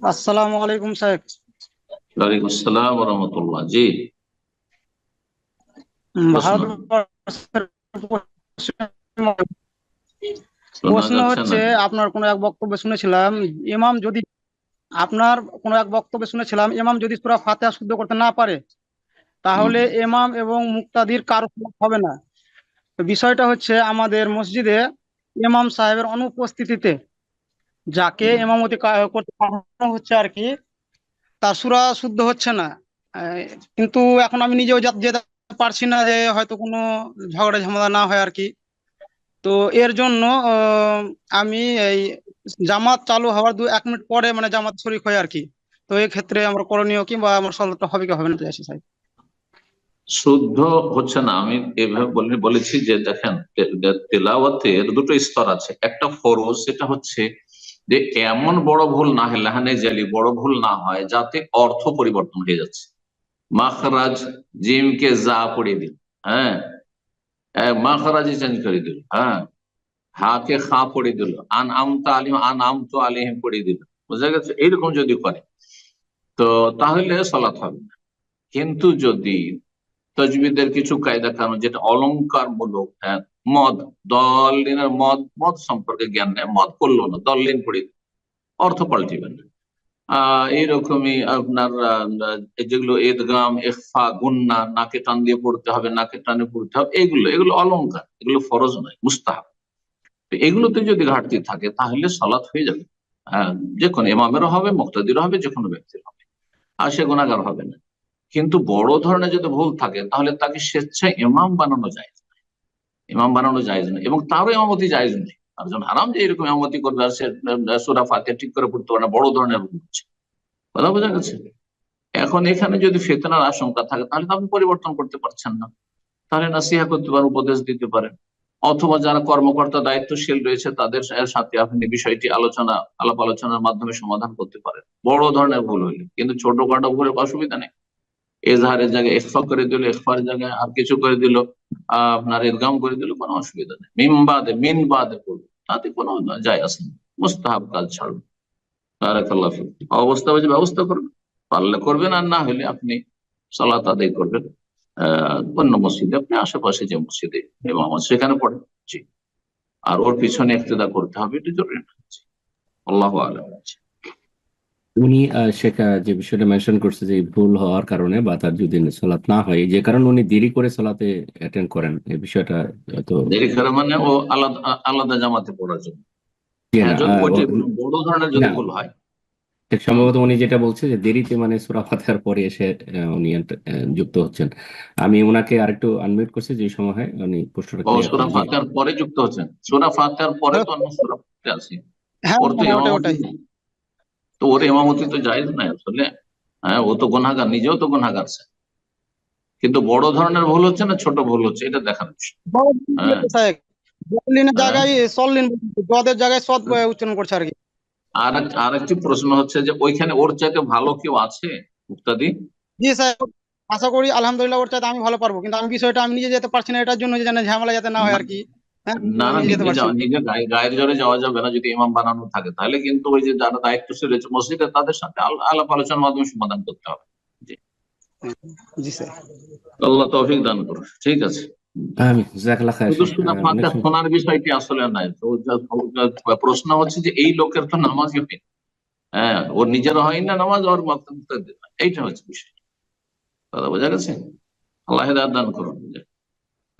আসসালামু আলাইকুম সাহেব ওয়ালাইকুম আসসালাম রহমতুল্লাহ। জি। প্রশ্ন। হচ্ছে আপনার কোনো এক বক্তব্য শুনেছিলাম ইমাম যদি আপনার কোনো এক বক্তব্য শুনেছিলাম ইমাম যদি সূরা ফাতিহা শুদ্ধ করতে না পারে তাহলে ইমাম এবং মুক্তাদির কারও হবে না। বিষয়টা হচ্ছে আমাদের মসজিদে ইমাম সাহেবের অনুপস্থিতিতে যাকে ইমামতি কা- করতে পাঠানো হচ্ছে আর কি তার সূরা শুদ্ধ হচ্ছে না। কিন্তু এখন আমি নিজেও যেতে পারছি না যে হয়তো কোনো ঝগড়া ঝামেলা না হয় আর কি। তো এর জন্য আমি এই জামাত চালু হওয়ার দু এক মিনিট পরে মানে জামাত শরিক হয় আর কি। তো এই ক্ষেত্রে আমার করণীয় কিংবা আমার সলাৎটা হবে কি হবে না চাইছি সাহেব। শুদ্ধ হচ্ছে না। আমি এভাবে বলে বলেছি যে দেখেন তেলাওয়াতের দুটো স্তর আছে। একটা ফরজ সেটা হচ্ছে যে এমন বড় ভুল না হয়, লাহানে জালি বড় ভুল না হয়, যাতে অর্থ পরিবর্তন হয়ে যাচ্ছে। মাখরাজ জিমকে যা পড়িয়ে দিল হ্যাঁ? মাখরাজি চেঞ্জ করে দিল হ্যাঁ? হাকে খা পড়িয়ে দিল, আন আম আমতা আলিম, আন আম আমতো আলিহিম পড়িয়ে দিল। বুঝা গেছে? এইরকম যদি করে, তো তাহলে সলাৎ হবে কিন্তু যদি তজবিদের কিছু কায়দা কানুন যেটা অলংকার মূলক হ্যাঁ মদ দলিনের মদ মদ সম্পর্কে জ্ঞান নেই মদ করল না দলিন পড়ি অর্থ পাল্টিবেন এইরকমই আপনার যেগুলো এদগাম ইখফা গুন্না নাকে টান দিয়ে পড়তে হবে নাকে টানে পড়তে হবে এগুলো এগুলো অলংকার এগুলো ফরজ নয় মুস্তাহাব। এগুলোতে যদি ঘাটতি থাকে তাহলে সলাৎ হয়ে যাবে। আহ, যে কোনো ইমামেরও হবে মুক্তাদিরও হবে যে কোনো ব্যক্তির হবে। আর সে গুণাগার হবে না। কিন্তু বড় ধরনের যদি ভুল থাকে, তাহলে তাকে স্বেচ্ছায় ইমাম বানানো যায় ইমাম বানানো যায় না এবং তারও ইমামতি জায়েজ নেই আর যখন হারাম যে এরকম ইমামতি করবে, আর সুরা ফাতে ঠিক করে পড়তে পারে না, বড় ধরনের ভুল হচ্ছে। কথা বোঝা গেছে? এখন এখানে যদি ফেতনার আশঙ্কা থাকে, তাহলে তো আপনি পরিবর্তন করতে পারছেন না। তাহলে নাসিহা করতে পারেন, উপদেশ দিতে পারেন। অথবা যারা কর্মকর্তা দায়িত্বশীল রয়েছে, তাদের সাথে আপনি বিষয়টি আলোচনা, আলাপ আলোচনার মাধ্যমে সমাধান করতে পারেন। বড় ধরনের ভুল হইলে। কিন্তু ছোটখাটো ভুলের অসুবিধা নেই। এজাহারের জায়গায় ইখফা করে দিল ইখফার জায়গায় আর কিছু করে দিল, আপনার ইদগাম করে দিল, কোনো অসুবিধা নেই। মিমবাদে মিন বাদে করবে তাতে কোনো যায় আসে মুস্তাহাব কাজ ছাড়বে অবস্থা বুঝে ব্যবস্থা করবেন পারলে করবেন, আর না হলে আপনি সালাত আদায় করবেন। অন্য মসজিদে, আপনি আশেপাশে যে মসজিদে এবং আমার সেখানে পড়েন। জি। আর ওর পিছনে ইক্তেদা করতে হবে, এটা জরুরি না। আল্লাহ আলম উনি আহ, শেখা যে বিষয়টা মেনশন করছে যে ভুল হওয়ার কারণে বা তার যদি সালাত না হয় যে কারণে উনি দেরি করে সালাতে অ্যাটেন্ড করেন এই বিষয়টা তো দেরি করে মানে ও আলাদা আলাদা জামাতে পড়ার জন্য। হ্যাঁ আহ, বড় ধরনের যদি ভুল হয়। ঠিক সম্ভবত উনি যেটা বলছে যে দেরিতে মানে সূরা ফাতিহার পরে এসে উনি যুক্ত হচ্ছেন। আমি ওনাকে আরেকটু আনমিউট করছি যে সময় হয় উনি প্রশ্নটা ও সুরা ফাতিহার পরে যুক্ত হচ্ছেন। সুরা ফাতিহার পরে তো অন্য সুরা আছে হ্যাঁ হ্যাঁ, ওটাই। তো ওর ইমামতি তো জায়েজ নাই আসলে হ্যাঁ ও তো গুনাহগার নিজেও তো গুনাহগার সে। কিন্তু বড় ধরনের ভুল হচ্ছে না ছোট ভুল হচ্ছে? এটা দেখার বিষয়। হ্যাঁ। জলিনের হ্যাঁ। জায়গায় সল্লিন জদের জায়গায় সদ উচ্চারণ করছে আর কি। আর প্রশ্ন হচ্ছে যে ওইখানে ওর চাইতে ভালো কেউ আছে মুক্তাদি জি স্যার আশা করি আলহামদুলিল্লাহ ওর চাইতে আমি ভালো পারব। কিন্তু আমি বিষয়টা আমি নিজে যেতে পারছি না এটার জন্য ঝামেলা যাতে না হয় আর কি। হ্যাঁ না না নিজে গায়ে গায়ের জোরে যাওয়া যাবে না যদি ইমাম বানানো থাকে। তাহলে কিন্তু ওই যে যারা দায়িত্বশীল রয়েছে মসজিদে তাদের সাথে আলাপ আলোচনার মাধ্যমে সমাধান করতে হবে। জি। স্যার। আল্লাহ তৌফিক দান করুন ঠিক আছে। শোনার বিষয়টি আসলে নাই। প্রশ্ন হচ্ছে যে এই লোকের তো নামাজ হয় হ্যাঁ ওর নিজের হয় না নামাজ ওর মত এইটা হচ্ছে বিষয়। কথা বোঝা গেছে? আল্লাহ হেদায়েত দান করুন।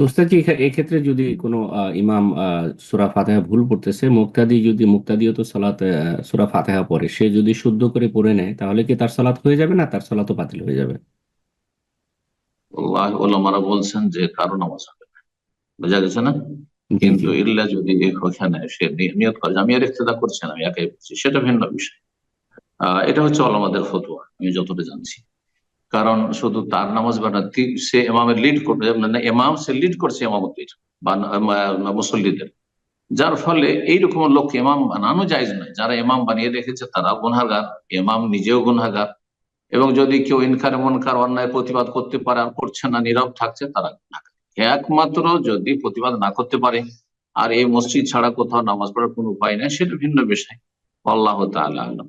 তো উস্তাদ জি, এখা- এক্ষেত্রে যদি কোনো ইমাম সূরা ফাতিহা ভুল পড়তেছে মুক্তাদি যদি মুক্তাদিও তো সালাত সূরা ফাতিহা পড়ে সে যদি শুদ্ধ করে পড়ে নেয় তাহলে কি তার সালাত হয়ে যাবে না তার সালাতও বাতিল হয়ে যাবে? ওলামারা বলছেন যে কারও নামাজ হবে বোঝা গেছে না? কিন্তু। ইল্লা যদি ওখানে সে নিয়ত করে আমি আর ইক্তেদা করছি না আমি একাই করছি সেটা ভিন্ন বিষয়। এটা হচ্ছে ওলামাদের ফতোয়া আমি যতটা জানছি। কারণ শুধু তার নামাজ বা না সে এমামের লিড করবে। এমাম সে লিড করছে এমামতির বা মুসল্লিদের। যার ফলে এইরকম লোককে এমাম বানানো যায় নয়। যারা এমাম বানিয়ে রেখেছে তারা গুনাগার এমাম নিজেও গুনাগার এবং যদি কেউ ইনকার, মনকার, অন্যায় প্রতিবাদ করতে পারে আর করছে না, নীরব থাকছে, তারা। একমাত্র যদি প্রতিবাদ না করতে পারে, আর এই মসজিদ ছাড়া কোথাও নামাজ পড়ার কোনো উপায় নেই, সেটা ভিন্ন বিষয়। আল্লাহ তাআলা আলম